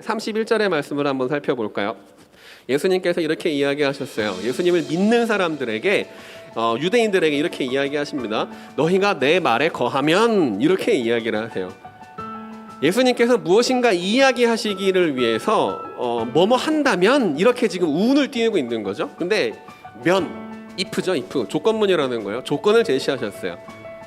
삼십일 절의 말씀을 한번 살펴볼까요? 예수님께서 이렇게 이야기하셨어요. 예수님을 믿는 사람들에게 어, 유대인들에게 이렇게 이야기하십니다. 너희가 내 말에 거하면 이렇게 이야기를 하세요. 예수님께서 무엇인가 이야기하시기를 위해서 어, 뭐뭐 한다면 이렇게 지금 운을 띄우고 있는 거죠. 근데 면 if죠, if 조건문이라는 거예요. 조건을 제시하셨어요.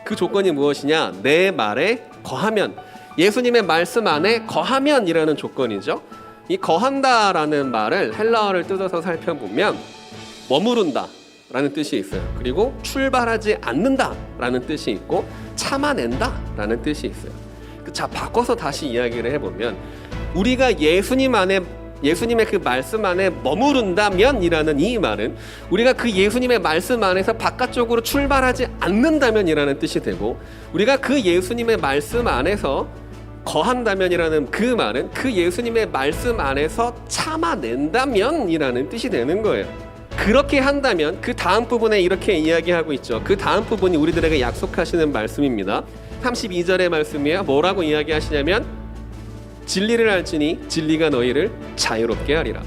그 조건이 무엇이냐? 내 말에 거하면 예수님의 말씀 안에 거하면이라는 조건이죠. 이 거한다라는 말을 헬라어를 뜯어서 살펴보면 머무른다 라는 뜻이 있어요. 그리고 출발하지 않는다 라는 뜻이 있고 참아낸다 라는 뜻이 있어요. 그자 바꿔서 다시 이야기를 해보면 우리가 예수님 안에 예수님의 그 말씀 안에 머무른다면이라는 이 말은 우리가 그 예수님의 말씀 안에서 바깥쪽으로 출발하지 않는다면이라는 뜻이 되고 우리가 그 예수님의 말씀 안에서 거한다면이라는 그 말은 그 예수님의 말씀 안에서 참아낸다면이라는 뜻이 되는 거예요. 그렇게 한다면 그 다음 부분에 이렇게 이야기하고 있죠. 그 다음 부분이 우리들에게 약속하시는 말씀입니다. 32절의 말씀이에요. 뭐라고 이야기하시냐면 진리를 알지니 진리가 너희를 자유롭게 하리라.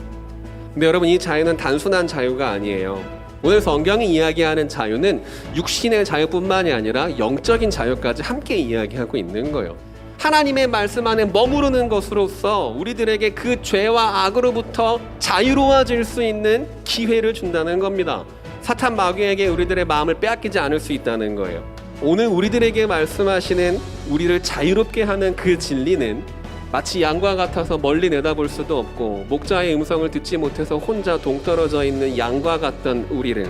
근데 여러분 이 자유는 단순한 자유가 아니에요. 오늘 성경이 이야기하는 자유는 육신의 자유뿐만이 아니라 영적인 자유까지 함께 이야기하고 있는 거예요. 하나님의 말씀 안에 머무르는 것으로서 우리들에게 그 죄와 악으로부터 자유로워질 수 있는 기회를 준다는 겁니다. 사탄 마귀에게 우리들의 마음을 빼앗기지 않을 수 있다는 거예요. 오늘 우리들에게 말씀하시는 우리를 자유롭게 하는 그 진리는 마치 양과 같아서 멀리 내다볼 수도 없고 목자의 음성을 듣지 못해서 혼자 동떨어져 있는 양과 같던 우리를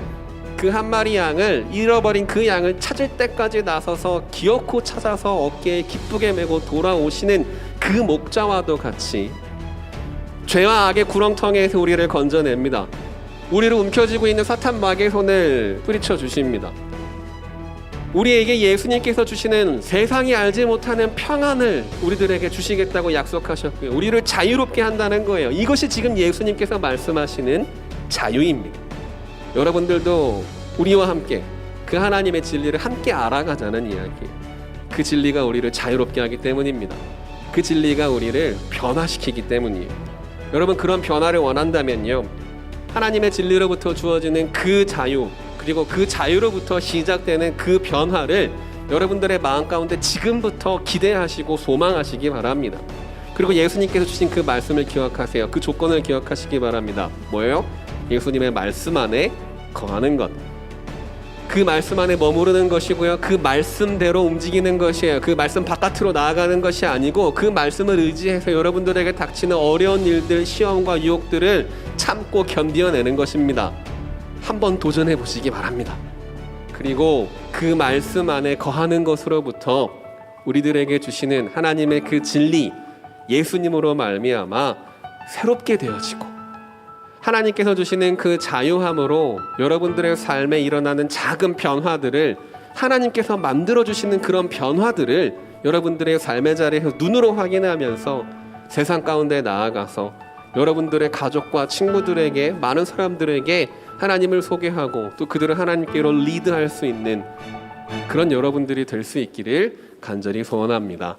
그 한 마리 양을 잃어버린 그 양을 찾을 때까지 나서서 기어코 찾아서 어깨에 기쁘게 메고 돌아오시는 그 목자와도 같이 죄와 악의 구렁텅이에서 우리를 건져냅니다. 우리를 움켜쥐고 있는 사탄 마귀의 손을 뿌리쳐 주십니다. 우리에게 예수님께서 주시는 세상이 알지 못하는 평안을 우리들에게 주시겠다고 약속하셨고요. 우리를 자유롭게 한다는 거예요. 이것이 지금 예수님께서 말씀하시는 자유입니다. 여러분들도 우리와 함께 그 하나님의 진리를 함께 알아가자는 이야기. 그 진리가 우리를 자유롭게 하기 때문입니다. 그 진리가 우리를 변화시키기 때문이에요. 여러분 그런 변화를 원한다면요. 하나님의 진리로부터 주어지는 그 자유 그리고 그 자유로부터 시작되는 그 변화를 여러분들의 마음 가운데 지금부터 기대하시고 소망하시기 바랍니다. 그리고 예수님께서 주신 그 말씀을 기억하세요. 그 조건을 기억하시기 바랍니다. 뭐예요? 예수님의 말씀 안에 거하는 것. 그 말씀 안에 머무르는 것이고요. 그 말씀대로 움직이는 것이에요. 그 말씀 바깥으로 나아가는 것이 아니고 그 말씀을 의지해서 여러분들에게 닥치는 어려운 일들, 시험과 유혹들을 참고 견디어내는 것입니다. 한번 도전해 보시기 바랍니다. 그리고 그 말씀 안에 거하는 것으로부터 우리들에게 주시는 하나님의 그 진리, 예수님으로 말미암아 새롭게 되어지고 하나님께서 주시는 그 자유함으로 여러분들의 삶에 일어나는 작은 변화들을 하나님께서 만들어 주시는 그런 변화들을 여러분들의 삶의 자리에서 눈으로 확인하면서 세상 가운데 나아가서 여러분들의 가족과 친구들에게 많은 사람들에게 하나님을 소개하고 또 그들을 하나님께로 리드할 수 있는 그런 여러분들이 될 수 있기를 간절히 소원합니다.